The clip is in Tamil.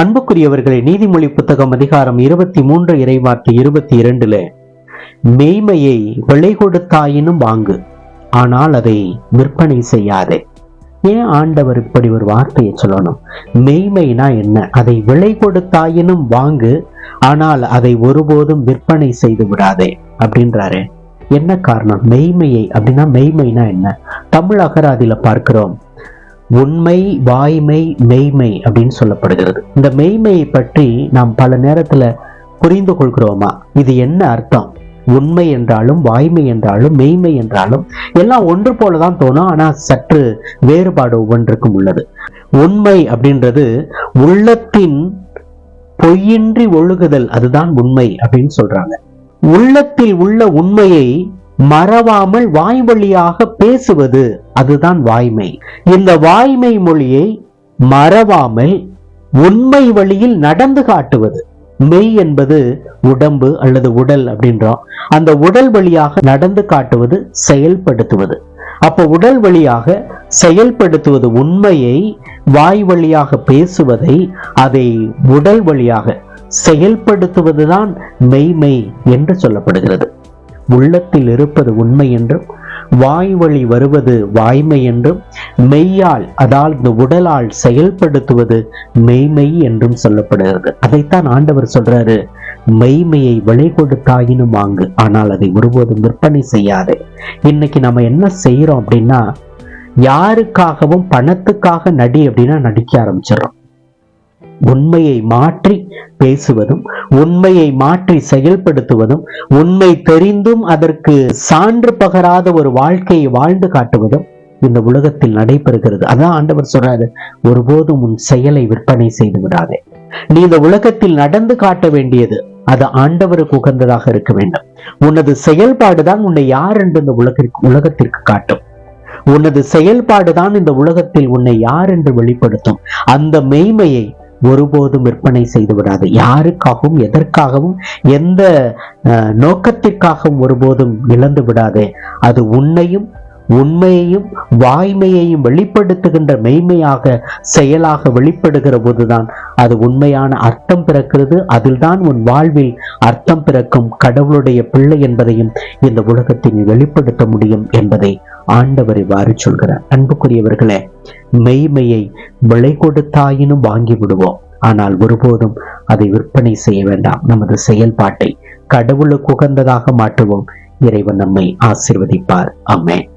அன்புக்குரியவர்களே நீதிமொழி புத்தகம் அதிகாரம் இருபத்தி மூன்று இறைவார்த்தை இருபத்தி இரண்டுல மெய்மையை விலை கொடுத்தாயினும் வாங்கு ஆனால் அதை விற்பனை செய்யாதே. ஏன் ஆண்டவர் இப்படி ஒரு வார்த்தையை சொல்லணும்? மெய்மைனா என்ன? அதை விலை கொடுத்தாயினும் வாங்கு ஆனால் அதை ஒருபோதும் விற்பனை செய்து விடாதே. அப்படின்றாரு. என்ன காரணம்? மெய்மையை அப்படின்னா மெய்மைனா என்ன? தமிழ் அகராதியில பார்க்கிறோம் உண்மை வாய்மை மெய்மை அப்படின்னு சொல்லப்படுகிறது. இந்த மெய்மையை பற்றி நாம் பல நேரத்துல புரிந்து கொள்கிறோமா? இது என்ன அர்த்தம்? உண்மை என்றாலும் வாய்மை என்றாலும் மெய்மை என்றாலும் எல்லாம் ஒன்று போலதான் தோணும். ஆனா சற்று வேறுபாடு ஒவ்வொன்றுக்கும் உள்ளது. உண்மை அப்படின்றது உள்ளத்தின் பொய்யின்றி ஒழுகுதல். அதுதான் உண்மை அப்படின்னு சொல்றாங்க. உள்ளத்தில் உள்ள உண்மையை மறவாமல் வாய் வழியாக பேசுவது அதுதான் வாய்மை. இந்த வாய்மை மொழியை மறவாமல் உண்மை வழியில் நடந்து காட்டுவது. மெய் என்பது உடம்பு அல்லது உடல் அப்படின்றோம். அந்த உடல் வழியாக நடந்து காட்டுவது செயல்படுத்துவது. அப்போ உடல் வழியாக செயல்படுத்துவது உண்மையை வாய் வழியாக பேசுவதை அதை உடல் வழியாக செயல்படுத்துவதுதான் மெய்மை என்று சொல்லப்படுகிறது. உள்ளத்தில் இருப்பது உண்மை என்றும் வாய் வழி வருவது வாய்மை என்றும் மெய்யால் அதாவது உடலால் செயல்படுத்துவது மெய்மெய் என்றும் சொல்லப்படுகிறது. அதைத்தான் ஆண்டவர் சொல்றாரு மெய்மையை விலை கொடுத்தாயினும் வாங்கு ஆனால் அதை ஒருபோதும் விற்பனை செய்யாதே. இன்னைக்கு நம்ம என்ன செய்யறோம் அப்படின்னா யாருக்காகவும் பணத்துக்காக நடி அப்படின்னா நடிக்க ஆரம்பிச்சிடறோம். உண்மையை மாற்றி பேசுவதும் உண்மையை மாற்றி செயல்படுத்துவதும் உண்மை தெரிந்தும் அதற்கு சான்று பகராத ஒரு வாழ்க்கையை வாழ்ந்து காட்டுவதும் இந்த உலகத்தில் நடைபெறுகிறது. அதான் ஆண்டவர் சொல்றாரு ஒருபோதும் உன் செயலை விற்பனை செய்து விடாதே. நீ இந்த உலகத்தில் நடந்து காட்ட வேண்டியது அது ஆண்டவருக்கு உகந்ததாக இருக்க வேண்டும். உனது செயல்பாடுதான் உன்னை யார் என்று இந்த உலகிற்கு உலகத்திற்கு காட்டும். உனது செயல்பாடுதான் இந்த உலகத்தில் உன்னை யார் என்று வெளிப்படுத்தும். அந்த மெய்மையை ஒருபோதும் விற்பனை செய்து விடாது. யாருக்காகவும் எதற்காகவும் எந்த நோக்கத்திற்காகவும் ஒருபோதும் இழந்து விடாது. அது உன்னையும் உண்மையையும் வாய்மையையும் வெளிப்படுத்துகின்ற மெய்மையாக செயலாக வெளிப்படுகிற போதுதான் அது உண்மையான அர்த்தம் பிறக்கிறது. அதில்தான் உன் வாழ்வில் அர்த்தம் பிறக்கும் கடவுளுடைய பிள்ளை என்பதையும் இந்த உலகத்தில் வெளிப்படுத்த முடியும் என்பதை. ஆண்டவர் இவ்வாறு சொல்கிறார். அன்புக்குரியவர்களே மெய்மையை விலை கொடுத்தாயினும் வாங்கி விடுவோம். ஆனால் ஒருபோதும் அதை விற்பனை செய்ய வேண்டாம். நமது செயல்பாட்டை கடவுளுக்கு உகந்ததாக மாற்றுவோம். இறைவன் நம்மை ஆசிர்வதிப்பார். அம்மேன்